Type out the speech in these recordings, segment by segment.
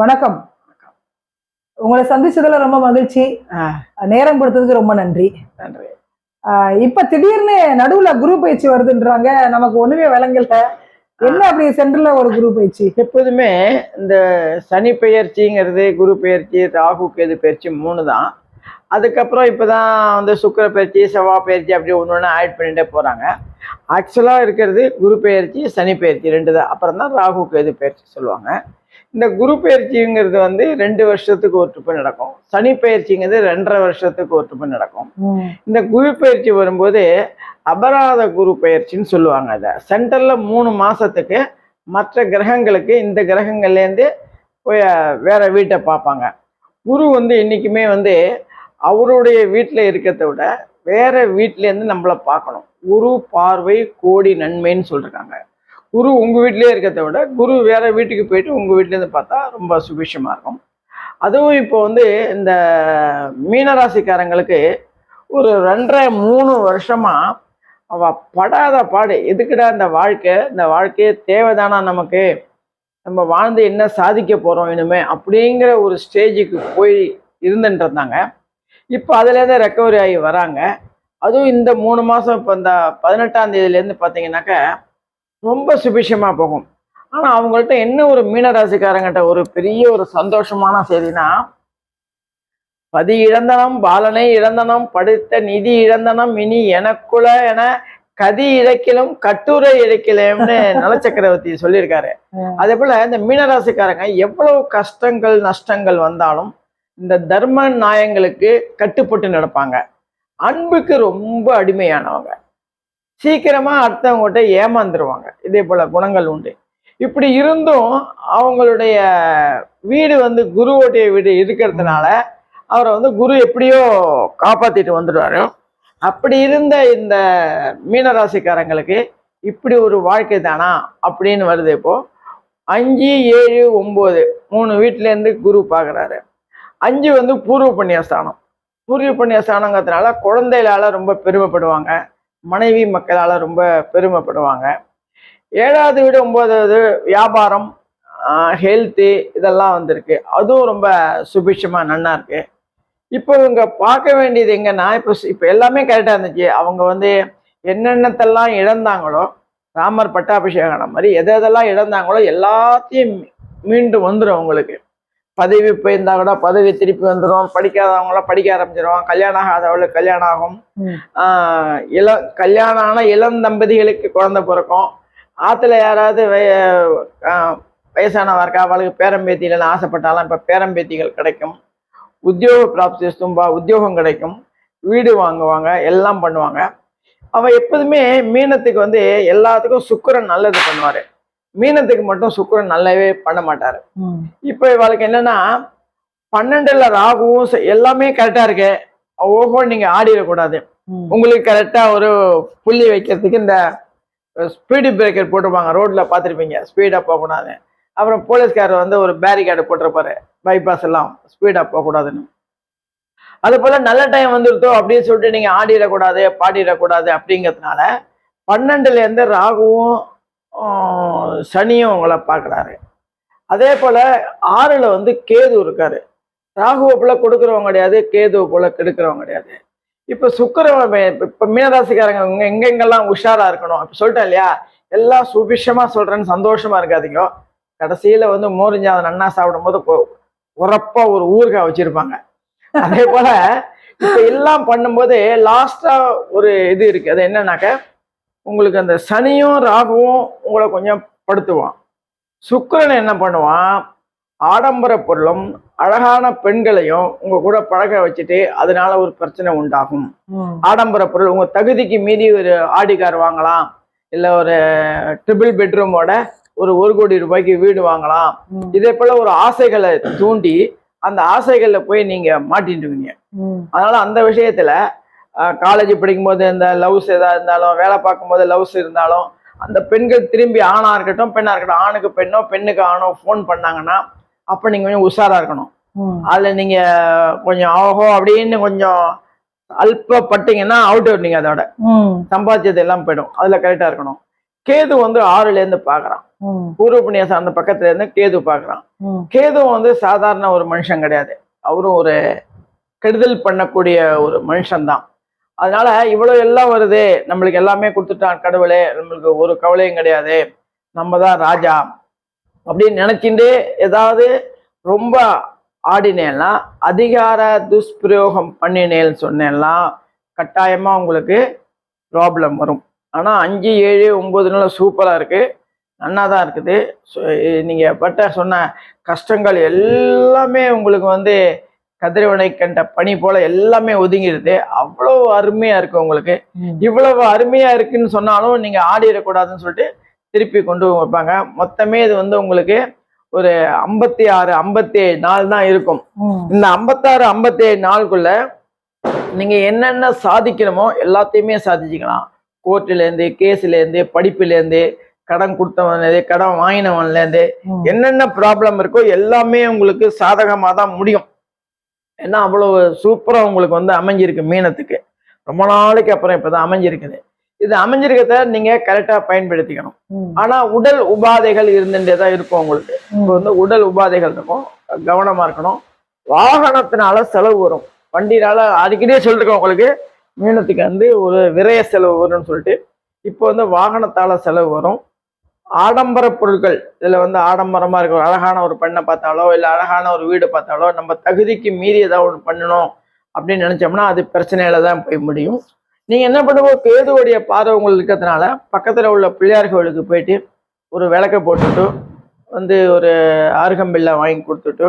வணக்கம். உங்களை சந்திச்சதுல ரொம்ப மகிழ்ச்சி. நேரம் கொடுத்ததுக்கு ரொம்ப நன்றி. நன்றி. இப்ப திடீர்னு நடுவுல குரு பயிற்சி வருதுன்றாங்க. நமக்கு ஒண்ணுமே விளங்கல. என்ன அப்படி சென்டர்ல ஒரு குரு பயிற்சி? எப்போதுமே இந்த சனி பெயர்ச்சிங்கிறது குரு பெயர்ச்சி ராகு கேது பெயர்ச்சி மூணு தான். அதுக்கப்புறம் இப்போதான் வந்து சுக்கிர பெயர்ச்சி செவ்வாய் பெயர்ச்சி அப்படி ஒன்று ஒன்று ஆட் பண்ணிட்டே போகிறாங்க ஆக்சுவலாக இருக்கிறது குரு பெயர்ச்சி சனி பெயர்ச்சி ரெண்டு தான். அப்புறம் தான் ராகு கேது பெயர்ச்சி சொல்லுவாங்க. இந்த குரு பெயர்ச்சிங்கிறது வந்து ரெண்டு வருஷத்துக்கு ஒரு ட்ரிப்பு நடக்கும். சனி பெயர்ச்சிங்கிறது ரெண்டரை வருஷத்துக்கு ஒரு ட்ரிப்பு நடக்கும் இந்த குரு பயிற்சி வரும்போது அபராத குரு பயிற்சின்னு சொல்லுவாங்க அதை. சென்டரில் மூணு மாதத்துக்கு மற்ற கிரகங்களுக்கு இந்த கிரகங்கள்லேருந்து போய் வேற வீட்டை பார்ப்பாங்க. குரு வந்து என்றைக்குமே வந்து அவருடைய வீட்டில் இருக்கிறத விட வேற வீட்டிலேருந்து நம்மளை பார்க்கணும். குரு பார்வை கோடி நன்மைன்னு சொல்லியிருக்காங்க குரு உங்கள் வீட்டிலே இருக்கிறத விட குரு வேறு வீட்டுக்கு போயிட்டு உங்கள் வீட்டிலேருந்து பார்த்தா ரொம்ப சுபிஷமாக இருக்கும். அதுவும் இப்போ வந்து இந்த மீனராசிக்காரங்களுக்கு ஒரு ரெண்டரை மூணு வருஷமாக அவள் படாத பாடு. எதுக்குடா இந்த வாழ்க்கை? இந்த வாழ்க்கையே தேவைதானா நமக்கு? நம்ம வாழ்ந்து என்ன சாதிக்க போகிறோம் இனிமே? அப்படிங்கிற ஒரு ஸ்டேஜுக்கு போய் இருந்துட்டு இருந்தாங்க இப்போ அதுலேருந்து ரெக்கவரி ஆகி வராங்க. அதுவும் இந்த மூணு மாதம் இப்போ இந்த பதினெட்டாம் தேதியிலேருந்து பார்த்தீங்கன்னாக்க ரொம்ப சுபிஷமா போகும். ஆனால் அவங்கள்ட்ட என்ன ஒரு மீனராசிக்காரங்கிட்ட ஒரு பெரிய ஒரு சந்தோஷமான செய்தினா பதி இழந்தனம் பாலனை இழந்தனம் படுத்த நிதி இழந்தனம் இனி எனக்குள்ள என கதி இழக்கிலும் கட்டுரை இழக்கலம்னு நலச்சக்கரவர்த்தி சொல்லியிருக்காரு. அதே போல இந்த மீனராசிக்காரங்க எவ்வளவு கஷ்டங்கள் நஷ்டங்கள் வந்தாலும் இந்த தர்ம நியாயங்களுக்கு கட்டுப்பட்டு நடப்பாங்க. அன்புக்கு ரொம்ப அடிமையானவங்க. சீக்கிரமா அடுத்தவங்ககிட்ட ஏமாந்துருவாங்க. இதே போல குணங்கள் உண்டு. இப்படி இருந்தும் அவங்களுடைய வீடு வந்து குருவோடைய வீடு இருக்கிறதுனால அவரை வந்து குரு எப்படியோ காப்பாத்திட்டு வந்துடுவாரு. அப்படி இருந்த இந்த மீனராசிக்காரங்களுக்கு இப்படி ஒரு வாழ்க்கை தானா அப்படின்னு வருது இப்போ. அஞ்சு ஏழு ஒம்பது மூணு வீட்டிலேருந்து குரு பார்க்குறாரு. அஞ்சு வந்து பூர்வ புண்ணியஸ்தானம். பூர்வ புண்ணியஸ்தானங்கிறதுனால குழந்தைகளால் ரொம்ப பெருமைப்படுவாங்க. மனைவி மக்களால் ரொம்ப பெருமைப்படுவாங்க. ஏழாவது வீடு ஒன்பதாவது வியாபாரம் ஹெல்த்து இதெல்லாம் வந்திருக்கு. அதுவும் ரொம்ப சுபிட்சமாக நன்னா இருக்கு. இப்போ இவங்க பார்க்க வேண்டியது எங்கன்னா இப்போ இப்போ எல்லாமே கரெக்டாக இருந்துச்சு. அவங்க வந்து என்னென்னத்தெல்லாம் இழந்தாங்களோ ராமர் பட்டாபிஷேகம் மாதிரி எதை எதெல்லாம் இழந்தாங்களோ எல்லாத்தையும் மீண்டும் வந்துடும் அவங்களுக்கு. பதவி போயிருந்தா கூட பதவி திருப்பி வந்துடும் படிக்காதவங்களாம் படிக்க ஆரம்பிச்சிடும் கல்யாணம் ஆகாதவங்களுக்கு கல்யாணம் ஆகும். இள கல்யாணம் ஆன இளம் தம்பதிகளுக்கு குழந்தை பிறக்கும். ஆற்றுல யாராவது வய வயசானவா இருக்கா? அவளுக்கு பேரம்பேத்திகள் ஆசைப்பட்டாலும் இப்போ பேரம்பேத்திகள் கிடைக்கும். உத்தியோக பிராப்தி தும்பா உத்தியோகம் கிடைக்கும். வீடு வாங்குவாங்க எல்லாம் பண்ணுவாங்க. அவ எப்போதுமே மீனத்துக்கு வந்து எல்லாத்துக்கும் சுக்கிரன் நல்லது பண்ணுவாரு. மீனத்துக்கு மட்டும் சுக்கிரன் நல்லாவே பண்ண மாட்டாரு. இப்போ இவளுக்கு என்னன்னா பன்னெண்டுல ராகுவும் எல்லாமே கரெக்டா இருக்கு. ஓஹோ நீங்க ஆடிடக்கூடாது உங்களுக்கு கரெக்டா ஒரு புள்ளி வைக்கிறதுக்கு இந்த ஸ்பீடு பிரேக்கர் போட்டிருப்பாங்க. ரோட்ல பார்த்துருப்பீங்க. ஸ்பீடா போகக்கூடாது அப்புறம் போலீஸ்காரர் வந்து ஒரு பேரிகார்டு போட்டிருப்பாரு. பைபாஸ் எல்லாம். ஸ்பீடா போகக்கூடாதுன்னு அது போல நல்ல டைம் வந்துருத்தோ அப்படின்னு சொல்லிட்டு நீங்க ஆடிடக்கூடாது பாடிடக்கூடாது அப்படிங்கிறதுனால பன்னெண்டுல இருந்து ராகுவும் சனியும் அவங்கள பார்க்குறாரு. அதே போல ஆறுல வந்து கேது இருக்காரு. ராகுவை போல கொடுக்குறவங்க கிடையாது கேதுவை போல கெடுக்கிறவங்க கிடையாது. இப்ப சுக்கிரவன் இப்ப மீனராசிக்காரங்க இவங்க எங்கெங்கெல்லாம் உஷாரா இருக்கணும்? அப்படி சொல்லிட்டேன் இல்லையா? எல்லாம் சுபிஷமாக சொல்றேன்னு சந்தோஷமா இருக்காதீங்க. கடைசியில் வந்து மோரிஞ்சாத நன்னா சாப்பிடும்போது கொ- உரப்பா ஒரு ஊறுகாய் வச்சிருப்பாங்க. அதே போல இப்ப எல்லாம் பண்ணும்போது லாஸ்டா ஒரு இது இருக்கு. அது என்னன்னாக்க உங்களுக்கு அந்த சனியும் ராகுவும் உங்களை கொஞ்சம் படுத்துவான். சுக்கிரன் என்ன பண்ணுவான்? ஆடம்பர பொருளும் அழகான பெண்களையும் உங்க கூட பழக வச்சுட்டு அதனால ஒரு பிரச்சனை உண்டாகும். ஆடம்பர பொருள் உங்க தகுதிக்கு மீறி ஒரு ஆடி கார் வாங்கலாம். இல்ல ஒரு ட்ரிபிள் பெட்ரூமோட ஒரு ஒரு கோடி ரூபாய்க்கு வீடு வாங்கலாம். இதே போல ஒரு ஆசைகளை தூண்டி அந்த ஆசைகள்ல போய் நீங்க மாட்டிடுவீங்க அதனால அந்த விஷயத்துல காலேஜ் படிக்கும்போது இந்த லவ்ஸ் எதா இருந்தாலும் வேலை பார்க்கும்போது லவ்ஸ் இருந்தாலும் அந்த பெண்கள் திரும்பி ஆணா இருக்கட்டும் பெண்ணா இருக்கட்டும் ஆணுக்கு பெண்ணோ பெண்ணுக்கு ஆணோ ஃபோன் பண்ணாங்கன்னா அப்ப நீங்க கொஞ்சம் உஷாரா இருக்கணும். அதுல நீங்க கொஞ்சம் ஓஹோ அப்படின்னு கொஞ்சம் அல்பப்பட்டீங்கன்னா அவுட் நீங்க அதோட. சம்பாத்தியது எல்லாம் போயிடும். அதுல கரெக்டா இருக்கணும். கேது வந்து ஆறுல இருந்து பாக்குறான். ம், பூர்வ புண்ணிய சார்ந்த பக்கத்துல இருந்து கேது பாக்குறான். ம், கேது வந்து சாதாரண ஒரு மனுஷன் கிடையாது. அவரும் ஒரு கெடுதல் பண்ணக்கூடிய ஒரு மனுஷன்தான். அதனால இவ்வளவு எல்லாம் வருது. நம்மளுக்கு எல்லாமே கொடுத்துட்டான் கடவுளே. நம்மளுக்கு ஒரு கவலையும் கிடையாது. நம்ம தான் ராஜா. அப்படின்னு நினைச்சிட்டு ஏதாவது ரொம்ப ஆடினேன்னா அதிகார துஷ்பிரயோகம் பண்ணினேன்னு சொன்னேன்னா கட்டாயமா உங்களுக்கு ப்ராப்ளம் வரும். ஆனால் அஞ்சு ஏழு ஒம்பது நாள் சூப்பராக இருக்கு. நன்னா தான் இருக்குது. சொ- நீங்கள் பட்ட சொன்ன கஷ்டங்கள் எல்லாமே உங்களுக்கு வந்து கதிரவனை கண்ட பனி போல எல்லாமே ஒதுங்கிடுது. அவ்வளவு அருமையா இருக்கு உங்களுக்கு. இவ்வளவு அருமையா இருக்குன்னு சொன்னாலும் நீங்க ஆடிடக்கூடாதுன்னு சொல்லிட்டு திருப்பி கொண்டு வைப்பாங்க. மொத்தமே இது வந்து உங்களுக்கு ஒரு ஐம்பத்தி ஆறு ஐம்பத்தி ஏழு நாள் தான் இருக்கும். இந்த ஐம்பத்தாறு ஐம்பத்தி ஏழு நாளுக்குள்ள நீங்க என்னென்ன சாதிக்கணுமோ எல்லாத்தையுமே சாதிச்சுக்கலாம். கோர்ட்டுல இருந்து கேஸ்ல இருந்து படிப்புல இருந்து கடன் கொடுத்தவன்ல இருந்து கடன் வாங்கினவன்ல இருந்து ம். என்னென்ன ப்ராப்ளம் இருக்கோ எல்லாமே உங்களுக்கு சாதகமா தான் முடியும். ஏன்னா அவ்வளவு சூப்பரா உங்களுக்கு வந்து அமைஞ்சிருக்கு மீனத்துக்கு. ரொம்ப நாளைக்கு அப்புறம் இப்பதான் அமைஞ்சிருக்குது. இது அமைஞ்சிருக்கிறத நீங்க கரெக்டா பயன்படுத்திக்கணும். ஆனா உடல் உபாதைகள் இருந்துட்டே தான் இருக்கும் உங்களுக்கு. இப்போ வந்து உடல் உபாதைகள் இருக்கும். கவனமா இருக்கணும். வாகனத்தினால செலவு வரும். வண்டினால அடிக்கடியே சொல்லிருக்கோம் உங்களுக்கு மீனத்துக்கு வந்து ஒரு விரய செலவு வரும்னு சொல்லிட்டு. இப்போ வந்து வாகனத்தால செலவு வரும். ஆடம்பர பொருட்கள். இதில் வந்து ஆடம்பரமாக இருக்க அழகான ஒரு பெண்ணை பார்த்தாலோ இல்லை அழகான ஒரு வீடு பார்த்தாலோ நம்ம தகுதிக்கு மீறி ஏதாவது ஒன்று பண்ணணும் அப்படின்னு நினச்சோம்னா அது பிரச்சனையில தான் போய் முடியும். நீங்கள் என்ன பண்ணுவோம்? கேதுவுடைய பார்வை உங்களுக்கு இருக்கிறதுனால பக்கத்தில் உள்ள பிள்ளையார் கோவிலுக்கு போயிட்டு ஒரு விளக்க போட்டுட்டு வந்து ஒரு அருகம்பில்லை வாங்கி கொடுத்துட்டு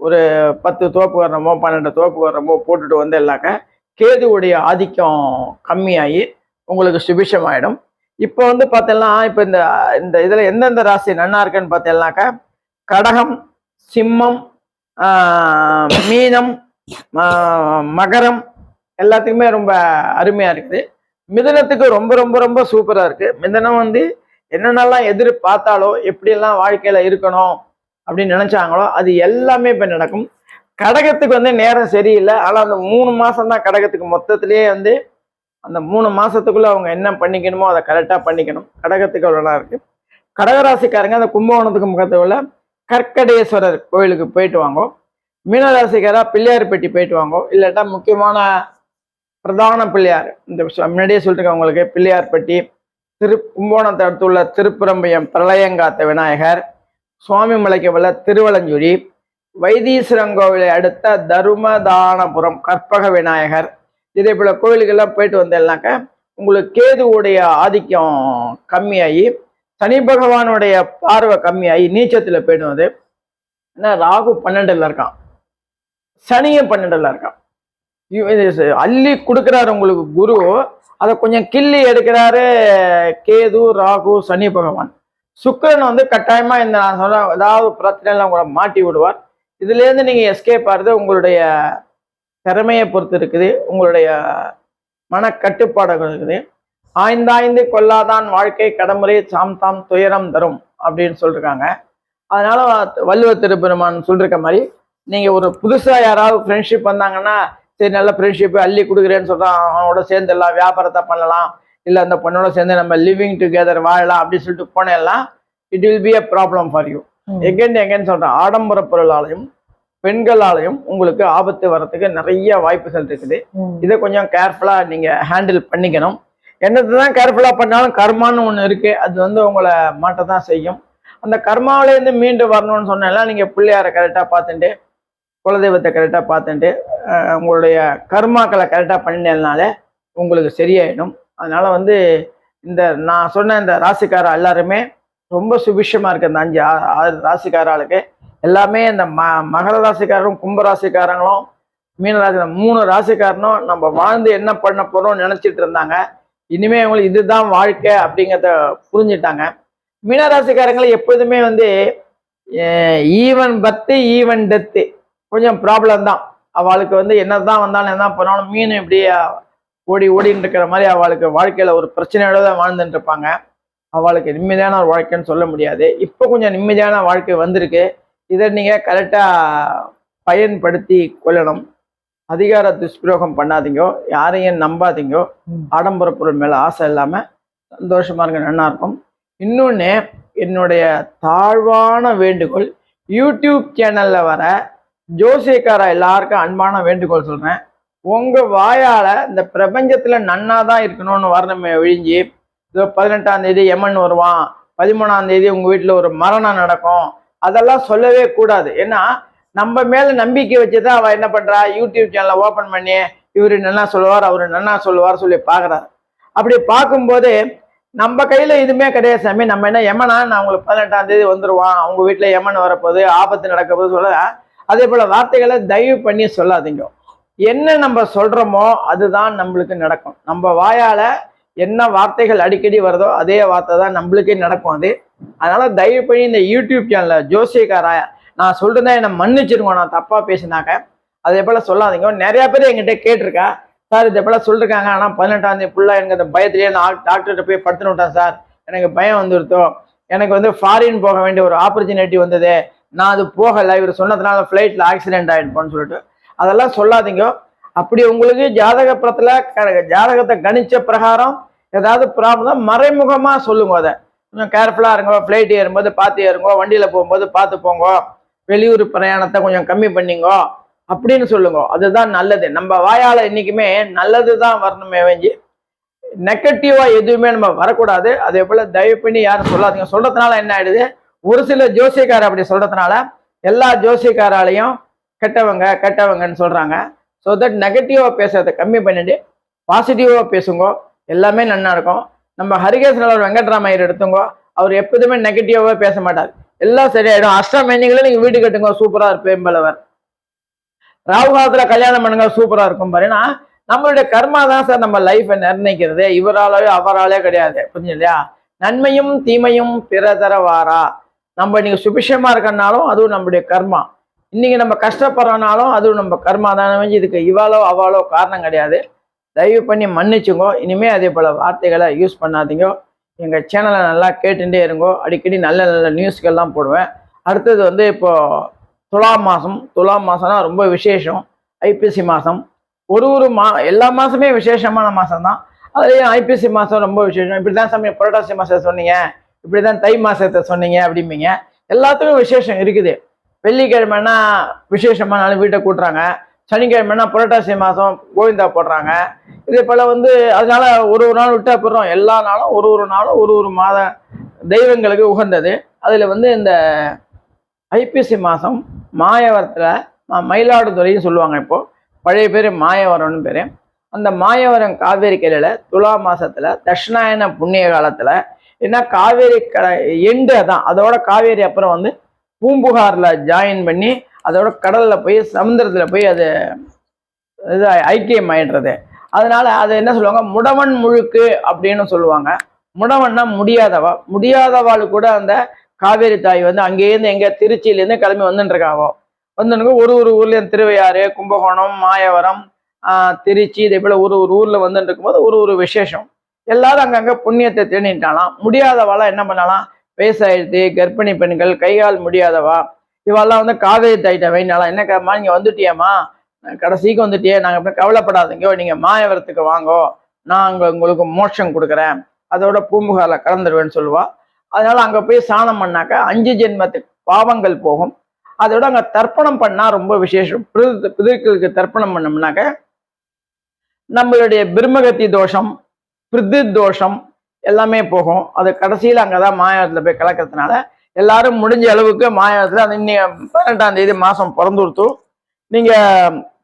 ஒரு பத்து தோப்பு வர்றமோ பன்னெண்டு தோப்பு வர்றமோ போட்டுட்டு வந்து எல்லாக்க கேதுவுடைய ஆதிக்கம் கம்மியாகி உங்களுக்கு சுபிஷமாயிடும். இப்போ வந்து பார்த்தீங்கன்னா இப்போ இந்த இந்த இதில் எந்தெந்த ராசி நன்னா இருக்குன்னு பார்த்தீங்கன்னாக்கா கடகம் சிம்மம் மீனம் மகரம் எல்லாத்துக்குமே ரொம்ப அருமையாக இருக்குது. மிதனத்துக்கு ரொம்ப ரொம்ப ரொம்ப சூப்பராக இருக்குது மிதனம் வந்து என்னென்னலாம் எதிர்பார்த்தாலோ எப்படியெல்லாம் வாழ்க்கையில் இருக்கணும் அப்படின்னு நினச்சாங்களோ அது எல்லாமே இப்போ நடக்கும். கடகத்துக்கு வந்து நேரம் சரியில்லை. ஆனால் அந்த மூணு மாதம் தான் கடகத்துக்கு மொத்தத்திலேயே வந்து அந்த மூணு மாதத்துக்குள்ளே அவங்க என்ன பண்ணிக்கணுமோ அதை கரெக்டாக பண்ணிக்கணும். கடகத்துக்கு அவ்வளோ இருக்குது கடகராசிக்காரங்க அந்த கும்பகோணத்துக்கு முகத்தை உள்ள கற்கடேஸ்வரர் கோயிலுக்கு போயிட்டு வாங்கோ. மீனராசிக்காராக பிள்ளையார்பட்டி போயிட்டு வாங்கோ. இல்லாட்டா முக்கியமான பிரதான பிள்ளையார். இந்த விஷயம் முன்னாடியே சொல்லிருக்கேன் அவங்களுக்கு பிள்ளையார்பட்டி திரு கும்போணத்தை அடுத்துள்ள திருப்புறம்பயம் பிரளயங்காத்த விநாயகர் சுவாமி மலைக்கு உள்ள திருவலஞ்சுரி வைத்தீஸ்வரங்கோவிலை அடுத்த தருமதானபுரம் கற்பக விநாயகர் இதே போல கோயிலுக்கெல்லாம் போயிட்டு வந்தேன்னாக்க உங்களுக்கு கேதுவுடைய ஆதிக்கம் கம்மியாகி சனி பகவானுடைய பார்வை கம்மியாகி நீச்சத்தில் போயிட்டு வந்து ஏன்னா ராகு பன்னெண்டுல இருக்கான். சனியும் பன்னெண்டில் இருக்கான். அள்ளி கொடுக்குறாரு உங்களுக்கு குரு. அதை கொஞ்சம் கிள்ளி எடுக்கிறாரு கேது ராகு சனி பகவான். சுக்கிரன் வந்து கட்டாயமாக இந்த நான் சொன்ன ஏதாவது பிரச்சனைலாம் உங்களை மாட்டி விடுவார். இதுலேருந்து நீங்கள் எஸ்கேப் ஆகிறது உங்களுடைய திறமையை பொறுத்து இருக்குது. உங்களுடைய மன கட்டுப்பாடுகள் இருக்குது. ஆய்ந்தாய்ந்து கொல்லாதான் வாழ்க்கை கடமுறை சாம் தாம் துயரம் தரும் அப்படின்னு சொல்லிருக்காங்க. அதனால வள்ளுவ திருப்பெருமான் சொல்லிருக்க மாதிரி நீங்க ஒரு புதுசா யாராவது ஃப்ரெண்ட்ஷிப் வந்தாங்கன்னா சரி நல்ல ஃப்ரெண்ட்ஷிப் அள்ளி கொடுக்குறேன்னு சொல்றான் அவனோட சேர்ந்து எல்லாம் வியாபாரத்தை பண்ணலாம். இல்ல அந்த பொண்ணோட சேர்ந்து நம்ம லிவிங் டுகெதர் வாழலாம் அப்படின்னு சொல்லிட்டு போனேல்லாம் it will be a problem for you hmm. எங்கேன்னு எங்கேன்னு சொல்றேன் ஆடம்பர பொருளாலையும் பெண்களாலையும் உங்களுக்கு ஆபத்து வர்றதுக்கு நிறைய வாய்ப்புகள் இருக்குது. இதை கொஞ்சம் கேர்ஃபுல்லா நீங்க ஹேண்டில் பண்ணிக்கணும். என்னதான் கேர்ஃபுல்லா பண்ணாலும் கர்மான்னு ஒண்ணு இருக்கு. அது வந்து உங்களை மாட்ட தான் செய்யும். அந்த கர்மாவில இருந்து மீண்டு வரணும்னு சொன்னா நீங்க பிள்ளையார கரெக்டா பார்த்துட்டு குலதெய்வத்தை கரெக்டா பார்த்துட்டு உங்களுடைய கர்மாக்களை கரெக்டா பண்ணினாலே உங்களுக்கு சரியாயிடும். அதனால வந்து இந்த நான் சொன்ன இந்த ராசிக்கார எல்லாருமே ரொம்ப சுபிஷமா இருக்கு இந்த அஞ்சு ஆறு ராசிக்கார ஆளுக்கு எல்லாமே இந்த ம மகர ராசிக்காரரும் கும்பராசிக்காரங்களும் ராசிக்காரங்களும் மூணு ராசிக்காரனும் நம்ம வாழ்ந்து என்ன பண்ண போறோம்னு நினைச்சிட்டு இருந்தாங்க. இனிமே அவங்களுக்கு இதுதான் வாழ்க்கை அப்படிங்கிறத புரிஞ்சுட்டாங்க. மீன ராசிக்காரங்களை எப்போதுமே வந்து ஈவன் பத்து ஈவன் டெத்து கொஞ்சம் ப்ராப்ளம் தான். அவளுக்கு வந்து என்னதான் வந்தாலும் என்ன பண்ணாலும் மீன் இப்படி ஓடி ஓடின்னு இருக்கிற மாதிரி அவளுக்கு வாழ்க்கையில ஒரு பிரச்சனையோட தான் வாழ்ந்துட்டு இருப்பாங்க. அவளுக்கு நிம்மதியான ஒரு வாழ்க்கைன்னு சொல்ல முடியாது. இப்போ கொஞ்சம் நிம்மதியான வாழ்க்கை வந்திருக்கு. இதை நீங்க கரெக்டா பயன்படுத்தி கொள்ளணும். அதிகார துஷ்பிரயோகம் பண்ணாதீங்க யாரையும் நம்பாதீங்க. ஆடம்பர பொருள் மேல ஆசை இல்லாம சந்தோஷமா இருக்க நல்லா இருக்கும். இன்னொன்று என்னுடைய தாழ்வான வேண்டுகோள் யூடியூப் சேனல்ல வர ஜோசியக்கார எல்லாருக்கும் அன்பான வேண்டுகோள் சொல்றேன். உங்க வாயால இந்த பிரபஞ்சத்துல நன்னா தான் இருக்கணும்னு வரணுமே ஒழிஞ்சி இதோ பதினெட்டாம் தேதி எமன் வருவான் பதிமூணாம் தேதி உங்க வீட்டுல ஒரு மரணம் நடக்கும். அதெல்லாம் சொல்லவே கூடாது. ஏன்னா நம்ம மேல நம்பிக்கை வச்சுதான் அவ என்ன பண்றா? யூடியூப் சேனலை ஓபன் பண்ணி இவரு நல்லா சொல்லுவார் அவரு நல்லா சொல்லுவார் சொல்லி பாக்குறாரு. அப்படி பார்க்கும்போது நம்ம கையில எதுவுமே கிடையாது சாமி. நம்ம என்ன எமனா நான் உங்களுக்கு பதினெட்டாம் தேதி வந்துருவான். அவங்க வீட்டுல எமன் வரப்போகுது ஆபத்து நடக்க போது சொல்ல. அதே போல வார்த்தைகளை தயவு பண்ணி சொல்லாதீங்க. என்ன நம்ம சொல்றோமோ அதுதான் நம்மளுக்கு நடக்கும். நம்ம வாயால என்ன வார்த்தைகள் அடிக்கடி வருதோ அதே வார்த்தை தான் நம்மளுக்கே நடக்கும் அது. அதனால தயவு பண்ணி இந்த யூடியூப் சேனலில் ஜோசியக்காரா நான் சொல்றதா என்னை மன்னிச்சிருங்க நான் தப்பா பேசினாக்க. அதே போல சொல்லாதீங்க. நிறைய பேர் என்கிட்ட கேட்டிருக்கா சார் இதே போல சொல்லிருக்காங்க. ஆனால் பதினெட்டாம் தேதி ஃபுல்லாக எனக்கு அந்த பயத்திலேயே நான் டாக்டர்கிட்ட போய் படுத்துன்னு விட்டேன் சார். எனக்கு பயம் வந்துருத்தோம் எனக்கு வந்து ஃபாரின் போக வேண்டிய ஒரு ஆப்பர்ச்சுனிட்டி வந்தது. நான் அது போகலை. இவர் சொன்னதுனால ஃப்ளைட்டில் ஆக்சிடென்ட் ஆகிடுப்போன்னு சொல்லிட்டு. அதெல்லாம் சொல்லாதீங்க. அப்படி உங்களுக்கு ஜாதக க ஜாதகத்தை கணிச்ச பிரகாரம் ஏதாவது ப்ராப்ளம் மறைமுகமாக சொல்லுங்க அதை. கொஞ்சம் கேர்ஃபுல்லாக இருங்க ஃப்ளைட் ஏறும்போது பார்த்து ஏறுங்கோ வண்டியில் போகும்போது பார்த்து போங்க வெளியூர் பிரயாணத்தை கொஞ்சம் கம்மி பண்ணிங்கோ அப்படின்னு சொல்லுங்க. அதுதான் நல்லது. நம்ம வாயால் இன்றைக்குமே நல்லது தான் வரணுமே வேஞ்சி நெகட்டிவாக எதுவுமே நம்ம வரக்கூடாது. அதே போல் தயவு பண்ணி யாரும் சொல்லாதீங்க. சொல்றதுனால என்ன ஆயிடுது? ஒரு சில ஜோசியக்கார அப்படி சொல்கிறதுனால எல்லா ஜோசியக்காராலையும் கெட்டவங்க கெட்டவங்கன்னு சொல்கிறாங்க ஸோ தட் நெகட்டிவாக பேசுறதை கம்மி பண்ணிட்டு பாசிட்டிவாக பேசுங்க. எல்லாமே நல்லா இருக்கும். நம்ம ஹரிகேஷ் நலர் வெங்கட்ராமையர் எடுத்துங்கோ அவர் எப்போதுமே நெகட்டிவாகவே பேச மாட்டார். எல்லாம் சரியாயிடும். அஷ்டமேனிகளும் நீங்கள் வீடு கட்டுங்க சூப்பராக இருப்பேன் ராகு காலத்தில் கல்யாணம் பண்ணுங்க சூப்பராக இருக்கும் பாருன்னா நம்மளுடைய கர்மா தான் சார் நம்ம லைஃப்பை நிர்ணயிக்கிறது. இவராலவே அவராலே கிடையாது. புரிஞ்சு இல்லையா? நன்மையும் தீமையும் பிறதர வாரா நம்ம இன்னைக்கு சுபிஷமாக இருக்கனாலும் அதுவும் நம்மளுடைய கர்மா. இன்னைக்கு நம்ம கஷ்டப்படுறனாலும் அதுவும் நம்ம கர்மா தானே. இதுக்கு இவாளோ அவாளோ காரணம் கிடையாது. தயவு பண்ணி மன்னிச்சுங்கோ. இனிமேல் அதே போல் வார்த்தைகளை யூஸ் பண்ணாதீங்க. எங்கள் சேனலை நல்லா கேட்டுட்டே இருங்கோ. அடிக்கடி நல்ல நல்ல நியூஸ்கள்லாம் போடுவேன். அடுத்தது வந்து இப்போது துலா மாதம் துலா மாதம்னா ரொம்ப விசேஷம். ஐபிசி மாதம் ஒரு ஒரு மா எல்லா மாதமே விசேஷமான மாதம் தான் அதுலேயும் ஐபிசி மாதம் ரொம்ப விசேஷம். இப்படி தான் சமயம் புரட்டாசி மாதத்தை சொன்னீங்க. இப்படி தான் தை மாதத்தை சொன்னீங்க அப்படிம்பீங்க. எல்லாத்துக்கும் விசேஷம் இருக்குது. வெள்ளிக்கிழமைனா விசேஷமானாலும் நாள் வீட்டை கூட்டுறாங்க. சனிக்கிழமைனா புரட்டாசி மாதம் கோவிந்தா போடுறாங்க. இதே போல் வந்து அதனால ஒரு ஒரு நாள் விட்டா போடுறோம். எல்லா நாளும் ஒரு ஒரு நாளும் ஒரு ஒரு மாத தெய்வங்களுக்கு உகந்தது. அதில் வந்து இந்த ஐப்பசி மாதம் மாயவரத்தில் மயிலாடுதுறைன்னு சொல்லுவாங்க இப்போது பழைய பேர் மாயவரம்னு பேர். அந்த மாயவரம் காவேரி கரையில் துலா மாதத்தில் தட்சிணாயன புண்ணிய காலத்தில் ஏன்னா காவேரி கடை எண்டு அதான். அதோட காவேரி அப்புறம் வந்து பூம்புகாரில் ஜாயின் பண்ணி அதோட கடலில் போய் சமுத்திரத்தில் போய் அது இது ஐக்கியம் ஆயிடுறது. அதனால் அதை என்ன சொல்லுவாங்க? முடவன் முழுக்கு அப்படின்னு சொல்லுவாங்க. முடவன்னா முடியாதவா? முடியாதவாள் கூட அந்த காவேரி தாய் வந்து அங்கேருந்து எங்கே திருச்சியிலேருந்து கிளம்பி வந்துட்டுருக்காவோ வந்துனுக்கு ஒரு ஒரு ஊர்லேயும் திருவையாறு கும்பகோணம் மாயவரம் திருச்சி இதே போல் ஒரு ஒரு ஊரில் வந்துட்டு இருக்கும்போது ஒரு ஒரு விசேஷம். எல்லாரும் அங்கங்கே புண்ணியத்தை தேடிட்டாலாம் முடியாதவாலாம் என்ன பண்ணலாம் வயசாயிடுது கர்ப்பிணி பெண்கள் கைகால் முடியாதவா? இவெல்லாம் வந்து காவேரி தாயிட்ட வைனாலாம் என்னக்கம்மா நீங்க வந்துட்டியம்மா? கடைசிக்கு வந்துட்டியே நாங்க அப்படியே கவலைப்படாதீங்க. நீங்க மாயவரத்துக்கு வாங்கோ. நான் அங்கே உங்களுக்கு மோட்சம் கொடுக்குறேன். அதோட பூம்புகார்ல கலந்துருவேன்னு சொல்லுவா. அதனால அங்க போய் சாணம் பண்ணாக்க அஞ்சு ஜென்மத்துக்கு பாவங்கள் போகும். அதோட அங்க தர்ப்பணம் பண்ணா ரொம்ப விசேஷம். பிது பிதுக்களுக்கு தர்ப்பணம் பண்ணோம்னாக்க நம்மளுடைய பிரம்மகத்தி தோஷம் பிரித்து தோஷம் எல்லாமே போகும். அது கடைசியில் அங்கே தான் மாயாவரத்துல போய் கலக்கிறதுனால எல்லாரும் முடிஞ்ச அளவுக்கு மாயாவரத்துல அந்த இன்னைக்கு பதினெட்டாம் தேதி மாசம் பிறந்து கொடுத்து நீங்க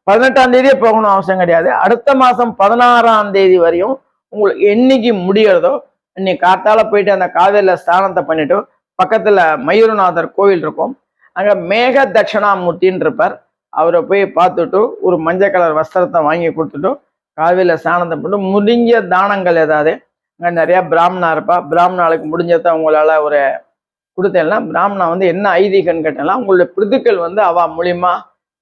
பதினெட்டாம் தேதியே போகணும் அவசியம் கிடையாது. அடுத்த மாசம் பதினாறாம் தேதி வரையும் உங்களுக்கு என்னைக்கு முடியறதோ இன்னைக்கு காத்தால போயிட்டு அந்த காவேரியில ஸ்நானத்தை பண்ணிட்டு பக்கத்துல மயூரநாதர் கோவில் இருக்கும். அங்க மேக தட்சிணாமூர்த்தின்னு இருப்பார். அவரை போய் பார்த்துட்டு ஒரு மஞ்சள் கலர் வஸ்திரத்தை வாங்கி கொடுத்துட்டு காவிரியில ஸ்நானத்தை பண்ணி முடிஞ்ச தானங்கள் ஏதாவது. அங்கே நிறையா பிராமணா இருப்பா. பிராமணாளுக்கு முடிஞ்சதை உங்களால் ஒரு கொடுத்தேன்னா பிராமணா வந்து என்ன ஐதீகன்னு கேட்டேன்னா உங்களுடைய பிரிதுக்கள் வந்து அவ மூலியமா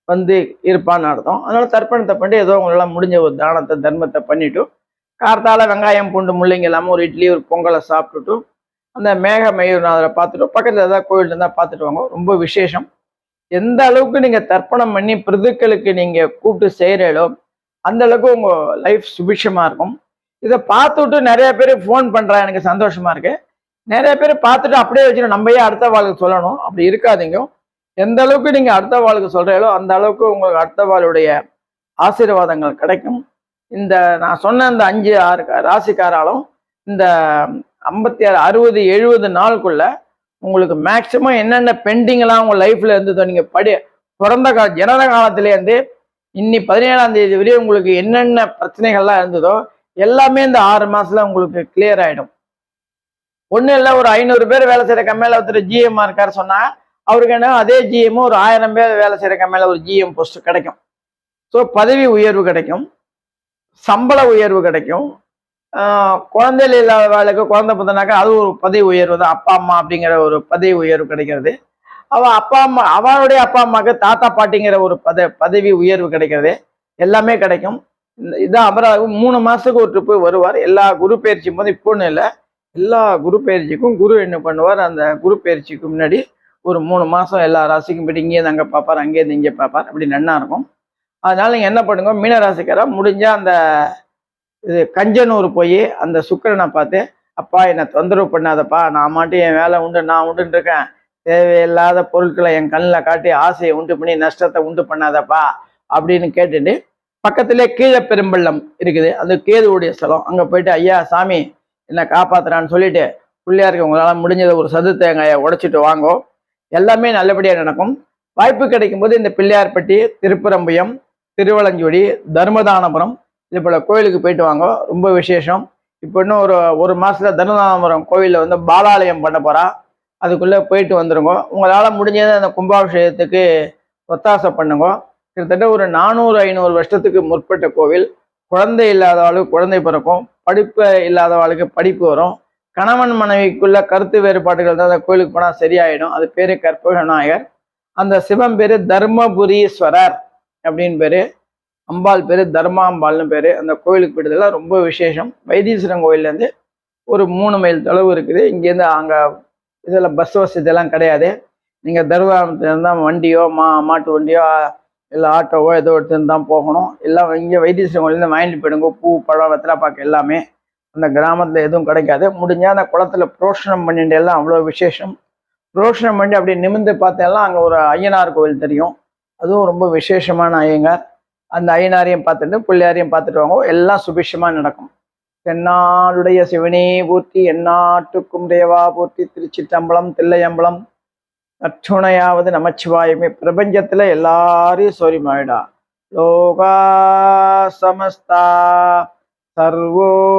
வந்து இருப்பான்னு அர்த்தம். அதனால தர்ப்பணத்தை பண்ணி ஏதோ உங்களால முடிஞ்ச ஒரு தானத்தை தர்மத்தை பண்ணிட்டு கார்த்தால வெங்காயம் பூண்டு முள்ளைங்க இல்லாமல் ஒரு இட்லி ஒரு பொங்கலை சாப்பிட்டுட்டு அந்த மேக மயூர்நாதரை பார்த்துட்டு பக்கத்தில் ஏதாவது கோயில் இருந்தால் பார்த்துட்டு வாங்க. ரொம்ப விசேஷம். எந்த அளவுக்கு நீங்கள் தர்ப்பணம் பண்ணி பிரிதுக்களுக்கு நீங்கள் கூப்பிட்டு செய்கிறீங்களோ அந்த அளவுக்கு உங்கள் லைஃப் சுபிட்சமாக இருக்கும். இதை பார்த்துட்டு நிறைய பேர் ஃபோன் பண்ணுறா எனக்கு சந்தோஷமாக இருக்குது நிறைய பேர் பார்த்துட்டு அப்படியே வச்சுட்டு நம்ம ஏன் அடுத்த வாழ்க்கை சொல்லணும். அப்படி இருக்காதீங்க. எந்த அளவுக்கு நீங்கள் அடுத்த வாழ்க்கை சொல்கிறீங்களோ அந்த அளவுக்கு உங்களுக்கு அடுத்த வாளுடைய ஆசீர்வாதங்கள் கிடைக்கும். இந்த நான் சொன்ன இந்த அஞ்சு ஆறு ராசிக்காராலும் இந்த ஐம்பத்தி ஆறு அறுபது எழுபது நாளுக்குள்ள உங்களுக்கு மேக்சிமம் என்னென்ன பெண்டிங்லாம் உங்கள் லைஃப்பில் இருந்ததோ நீங்கள் படி பிறந்த கால ஜனன காலத்துலேருந்து இன்னி பதினேழாம் தேதி வரையும் உங்களுக்கு என்னென்ன பிரச்சனைகள்லாம் இருந்ததோ எல்லாமே இந்த ஆறு மாதத்தில் உங்களுக்கு கிளியர் ஆகிடும் ஒன்றும் இல்லை ஒரு ஐநூறு பேர் வேலை செய்கிற கம்பெனியில் ஒருத்தர் ஜிஎம்மா இருக்காரு சொன்னால் அவருக்கு என்ன அதே ஜிஎம் ஒரு ஆயிரம் பேர் வேலை செய்கிற கம்பெனியில் ஒரு ஜிஎம் போஸ்ட் கிடைக்கும். ஸோ பதவி உயர்வு கிடைக்கும். சம்பள உயர்வு கிடைக்கும். குழந்தைகள் இல்லாத வேலைக்கு குழந்தை பிறந்தனாக்கா அது ஒரு பதவி உயர்வு தான். அப்பா அம்மா அப்படிங்கிற ஒரு பதவி உயர்வு கிடைக்கிறது. அவள் அப்பா அம்மா அவளுடைய அப்பா அம்மாவுக்கு தாத்தா பாட்டிங்கிற ஒரு பத பதவி உயர்வு கிடைக்கிறது. எல்லாமே கிடைக்கும். இதான் அபராதம் மூணு மாதத்துக்கு ஒரு ட்ரிப்பு வருவார். எல்லா குரு பயிற்சியும் போது இப்போன்னு இல்லை. எல்லா குரு பயிற்சிக்கும் குரு என்ன பண்ணுவார்? அந்த குரு பயிற்சிக்கு முன்னாடி ஒரு மூணு மாதம் எல்லா ராசிக்கும் போய்ட்டு இங்கேருந்து அங்கே பார்ப்பார் அங்கேருந்து இங்கே பார்ப்பார். அப்படி நன்னா இருக்கும். அதனால் நீங்கள் என்ன பண்ணுங்க? மீன ராசிக்காரா முடிஞ்சா அந்த இது கஞ்சனூர் போய் அந்த சுக்கிரனை பார்த்து அப்பா என்னை தொந்தரவு பண்ணாதப்பா. நான் மாட்டும் என் வேலை உண்டு நான் உண்டுன்னு இருக்கேன். தேவையில்லாத பொருட்களை என் கண்ணில் காட்டி ஆசையை உண்டு பண்ணி நஷ்டத்தை உண்டு பண்ணாதப்பா. அப்படின்னு கேட்டுட்டு பக்கத்திலே கீழே பெரும்பள்ளம் இருக்குது. அது கேதுவுடைய ஸ்தலம். அங்கே போயிட்டு ஐயா சாமி என்னை காப்பாத்துறான்னு சொல்லிட்டு பிள்ளையாருக்கு உங்களால் முடிஞ்சதை ஒரு சது தேங்காயை உடைச்சிட்டு வாங்கோ. எல்லாமே நல்லபடியாக நடக்கும். வாய்ப்பு கிடைக்கும் போது இந்த பிள்ளையார்பட்டி திருப்பரம்புயம் திருவலஞ்சோடி தர்மதானபுரம் இது போல் கோயிலுக்கு போயிட்டு வாங்க. ரொம்ப விசேஷம். இப்போ இன்னும் ஒரு ஒரு மாதத்தில் தர்மதானபுரம் கோயிலில் வந்து பாலாலயம் பண்ண போகிறா அதுக்குள்ளே போயிட்டு வந்துருங்க. உங்களால் முடிஞ்சதை அந்த கும்பாபிஷேகத்துக்கு ஒத்தாசை பண்ணுங்க. கிட்டத்தட்ட ஒரு நானூறு ஐநூறு வருஷத்துக்கு முற்பட்ட கோவில். குழந்தை இல்லாதவாளுக்கு குழந்தை பிறக்கும் படிப்பு இல்லாதவாளுக்கு படிப்பு வரும். கணவன் மனைவிக்குள்ள கருத்து வேறுபாடுகள் தான் அந்த கோயிலுக்கு போனால் சரியாயிடும். அது பேரு கற்பக விநாயகர் அந்த சிவன் பேரு தர்மபுரீஸ்வரர் அப்படின்னு பேரு. அம்பாள் பேரு தர்மாம்பாள்னு பேரு. அந்த கோயிலுக்கு போயிட்டதெல்லாம் ரொம்ப விசேஷம். வைத்தீஸ்வரன் கோயில்லேருந்து ஒரு மூணு மைல் தொலைவு இருக்குது. இங்கேருந்து அங்கே இதில் பஸ் வசதி எல்லாம் கிடையாது. நீங்கள் தர்மபுரத்துலேருந்து தான் வண்டியோ மா மாட்டு வண்டியோ இல்லை ஆட்டோவோ ஏதோ எடுத்துன்னு தான் போகணும். எல்லாம் இங்கே வைத்தீஸ்வரன் வாங்கிட்டு போயிடுங்க. பூ பழம் வெத்தலை பாக்கு எல்லாமே அந்த கிராமத்தில் எதுவும் கிடைக்காது. முடிஞ்சால் அந்த குளத்துல புரோஷனம் பண்ணிட்டு எல்லாம் அவ்வளோ விசேஷம். புரோஷனம் பண்ணி அப்படி நிமிர்ந்து பார்த்தெல்லாம் அங்கே ஒரு ஐயனார் கோவில் தெரியும். அதுவும் ரொம்ப விசேஷமான ஐயங்கார் அந்த ஐயனாரையும் பார்த்துட்டு பிள்ளையாரையும் பார்த்துட்டு வாங்க. எல்லாம் சுபிஷமாக நடக்கும். தென்னாளுடைய சிவனே பூர்த்தி எந்நாட்டுக்கும் தேவா பூர்த்தி திருச்சிற்றம்பலம் தில்லையம்பலம் நற்றுணையாவது நமச்சிவாயமே. பிரபஞ்சத்தில் எல்லாரையும் சோரிமாயிடா. லோகா சமஸ்தா சர்வோபவந்தோ